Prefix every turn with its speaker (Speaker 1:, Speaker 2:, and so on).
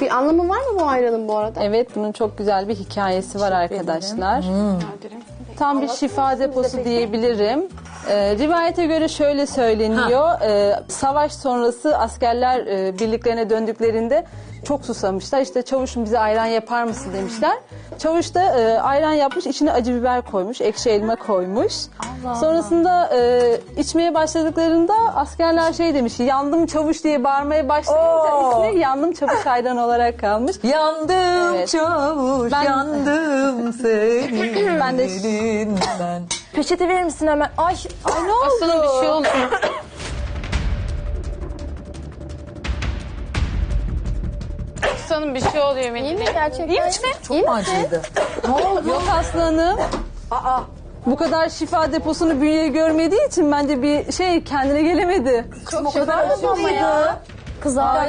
Speaker 1: Bir anlamı var mı bu ayranın bu arada?
Speaker 2: Evet bunun çok güzel bir hikayesi var arkadaşlar. Tam bir şifa deposu diyebilirim. Ee, rivayete göre şöyle söyleniyor. Ee, savaş sonrası askerler e, birliklerine döndüklerinde çok susamışlar. İşte çavuşum bize ayran yapar mısın demişler. Çavuş da e, ayran yapmış, içine acı biber koymuş, ekşi elma koymuş. Sonrasında e, içmeye başladıklarında askerler şey demiş, yandım çavuş diye bağırmaya başlayınca
Speaker 3: Oo.
Speaker 2: ismi yandım çavuş ayran olarak kalmış.
Speaker 3: Yandım
Speaker 2: Evet.
Speaker 3: çavuş,
Speaker 2: Ben-
Speaker 3: yandım senin
Speaker 2: Ben de-
Speaker 3: elinden.
Speaker 4: Peçete verir misin hemen? Ay,
Speaker 2: Ay ne oldu?
Speaker 1: Aslanım bir şey oldu. Aslanım bir şey oluyor
Speaker 4: iyi mi gerçekten? İyi mi?
Speaker 3: Çok mu acıydı? Ne oldu?
Speaker 2: Yok aslanım.
Speaker 3: Aa,
Speaker 2: Bu kadar şifa deposunu bünyeye görmediği için bence bir şey kendine gelemedi.
Speaker 3: o kadar mıydı?
Speaker 4: Kızar.